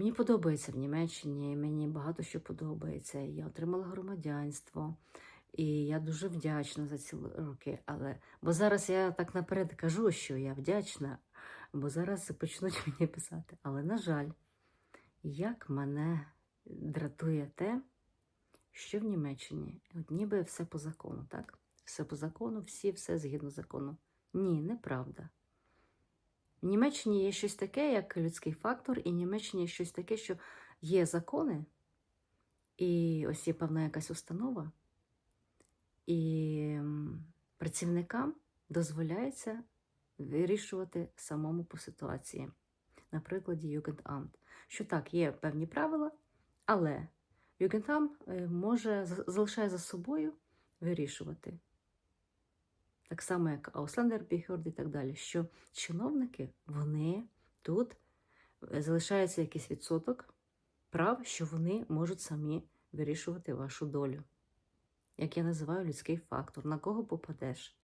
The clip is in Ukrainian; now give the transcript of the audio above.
Мені подобається в Німеччині, мені багато що подобається. Я отримала громадянство, і я дуже вдячна за ці роки. Але бо зараз я так наперед кажу, що я вдячна, бо зараз почнуть мені писати. Але, на жаль, як мене дратує те, що в Німеччині от ніби все по закону, так? Все по закону, всі все згідно закону. Ні, неправда. В Німеччині є щось таке, як людський фактор, і в Німеччині є щось таке, що є закони, і ось є певна якась установа, і працівникам дозволяється вирішувати самому по ситуації. На прикладі Югендамт. Що так, є певні правила, але Югендамт може залишає за собою вирішувати. Так само, як Ausländerbehörde і так далі, що чиновники, вони тут е, залишається якийсь відсоток прав, що вони можуть самі вирішувати вашу долю. Як я називаю людський фактор, на кого попадеш.